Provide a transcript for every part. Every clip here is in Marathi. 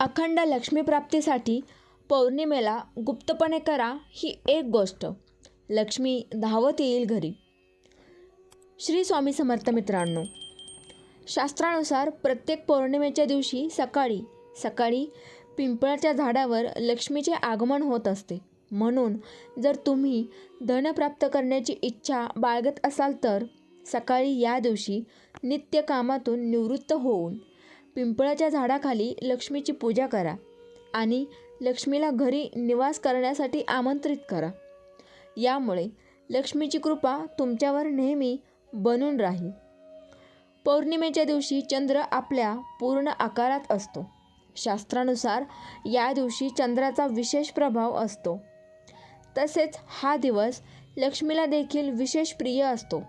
अखंड लक्ष्मीप्राप्तीसाठी पौर्णिमेला गुप्तपणे करा ही एक गोष्ट. लक्ष्मी धावत येईल घरी. श्री स्वामी समर्थ मित्रांनो शास्त्रानुसार प्रत्येक पौर्णिमेच्या दिवशी सकाळी सकाळी पिंपळाच्या झाडावर लक्ष्मीचे आगमन होत असते. म्हणून जर तुम्ही धन प्राप्त करण्याची इच्छा बाळगत असाल तर सकाळी या दिवशी नित्यकामातून निवृत्त होऊन पिंपळाच्या झाडाखाली लक्ष्मीची पूजा करा आणि लक्ष्मीला घरी निवास करण्यासाठी आमंत्रित करा. यामुळे लक्ष्मीची कृपा तुमच्यावर नेहमी बनून राहील. पौर्णिमेच्या दिवशी चंद्र आपल्या पूर्ण आकारात असतो. शास्त्रानुसार या दिवशी चंद्राचा विशेष प्रभाव असतो. तसेच हा दिवस लक्ष्मीला देखील विशेष प्रिय असतो.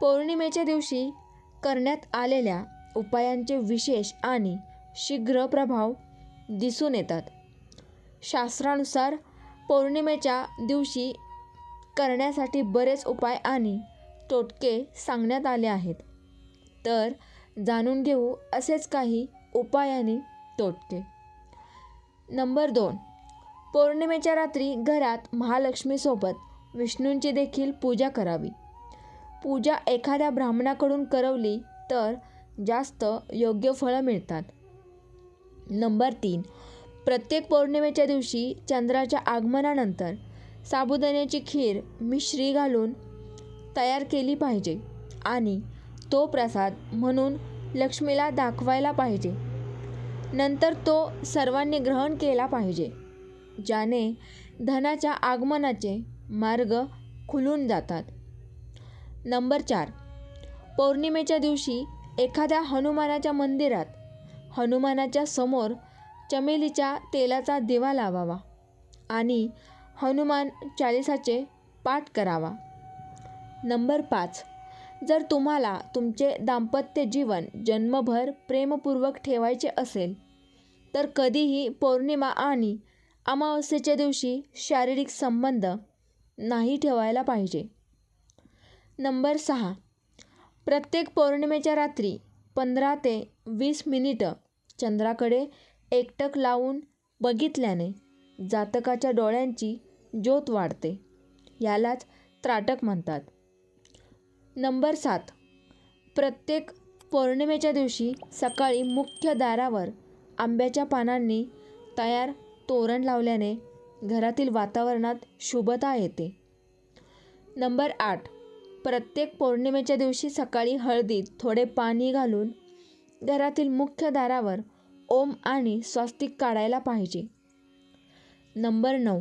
पौर्णिमेच्या दिवशी करण्यात आलेल्या उपायांचे विशेष आणि शीघ्र प्रभाव दिसून येतात. शास्त्रानुसार पौर्णिमेच्या दिवशी करण्यासाठी बरेच उपाय आणि टोटके सांगण्यात आले आहेत. तर जाणून घेऊ असेच काही उपाय आणि तोटके. नंबर दोन. पौर्णिमेच्या रात्री घरात महालक्ष्मीसोबत विष्णूंची देखील पूजा करावी. पूजा एखाद्या ब्राह्मणाकडून करवली तर जास्त योग्य फळं मिळतात. नंबर तीन प्रत्येक पौर्णिमेच्या दिवशी चंद्राच्या आगमनानंतर साबुदाण्याची खीर मिश्री घालून तयार केली पाहिजे आणि तो प्रसाद म्हणून लक्ष्मीला दाखवायला पाहिजे. नंतर तो सर्वांनी ग्रहण केला पाहिजे ज्याने धनाच्या आगमनाचे मार्ग खुलून जातात. नंबर चार पौर्णिमेच्या दिवशी एखाद्या हनुमानाच्या मंदिरात. हनुमानाच्या समोर चमेलीच्या तेलाचा दिवा लावावा आणि हनुमान चालिसाचे पाठ करावा. नंबर पाच. जर तुम्हाला तुमचे दाम्पत्य जीवन जन्मभर प्रेमपूर्वक ठेवायचे असेल तर कधीही पौर्णिमा आणि अमावस्येच्या दिवशी शारीरिक संबंध नाही ठेवायला पाहिजे. नंबर सहा. प्रत्येक पौर्णिमेच्या रात्री पंधरा ते वीस मिनिटं चंद्राकडे एकटक लावून बघितल्याने जातकाच्या डोळ्यांची ज्योत वाढते. यालाच त्राटक म्हणतात. नंबर सात. प्रत्येक पौर्णिमेच्या दिवशी सकाळी मुख्य दारावर आंब्याच्या पानांनी तयार तोरण लावल्याने घरातील वातावरणात शुभता येते. नंबर आठ. प्रत्येक पौर्णिमेच्या दिवशी सकाळी हळदीत थोडे पाणी घालून घरातील मुख्य दारावर ओम आणि स्वस्तिक काढायला पाहिजे. नंबर नऊ.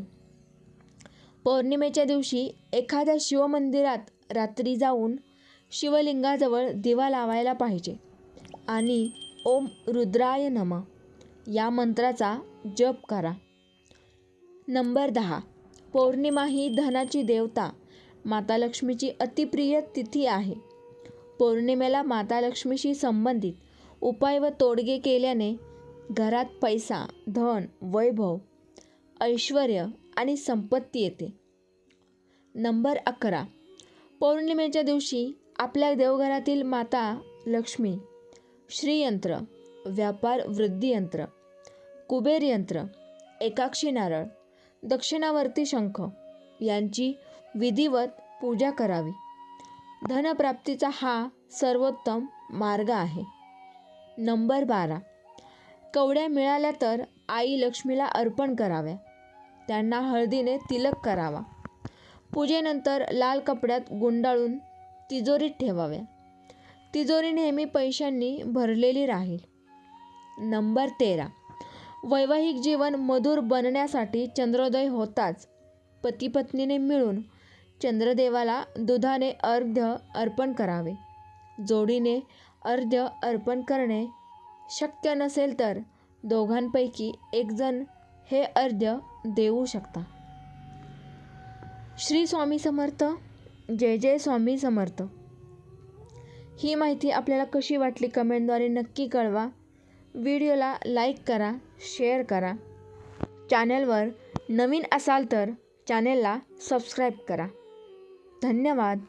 पौर्णिमेच्या दिवशी एखाद्या शिवमंदिरात रात्री जाऊन शिवलिंगाजवळ दिवा लावायला पाहिजे आणि ओम रुद्राय नमा या मंत्राचा जप करा. नंबर दहा. पौर्णिमा ही धनाची देवता माता लक्ष्मीची अतिप्रिय तिथी आहे. पौर्णिमेला माता लक्ष्मीशी संबंधित उपाय व तोडगे केल्याने घरात पैसा धन वैभव ऐश्वर आणि संपत्ती येते. नंबर अकरा. पौर्णिमेच्या दिवशी आपल्या देवघरातील माता लक्ष्मी श्रीयंत्र व्यापार वृद्धियंत्र कुबेर यंत्र एकाक्षी नारळ दक्षिणावर्ती शंख यांची विधिवत पूजा करावी. धनप्राप्तीचा हा सर्वोत्तम मार्ग आहे. नंबर बारा. कवड्या मिळाल्या तर आई लक्ष्मीला अर्पण कराव्या. त्यांना हळदीने तिलक करावा. पूजेनंतर लाल कपड्यात गुंडाळून तिजोरीत ठेवाव्या. तिजोरी नेहमी पैशांनी भरलेली राहील. नंबर तेरा. वैवाहिक जीवन मधुर बनण्यासाठी चंद्रोदय होताच पती पत्नीने मिळून चंद्रदेवाला दुधाने अर्घ्य अर्पण करावे. जोडीने अर्ध्य अर्पण करणे शक्य नसेल तर दोघांपैकी एकजण हे अर्ध देऊ शकता. श्री स्वामी समर्थ जय जय स्वामी समर्थ. ही माहिती आपल्याला कशी वाटली कमेंटद्वारे नक्की कळवा. व्हिडिओला लाईक करा शेअर करा. चॅनलवर नवीन असाल तर चॅनेलला सबस्क्राईब करा. धन्यवाद.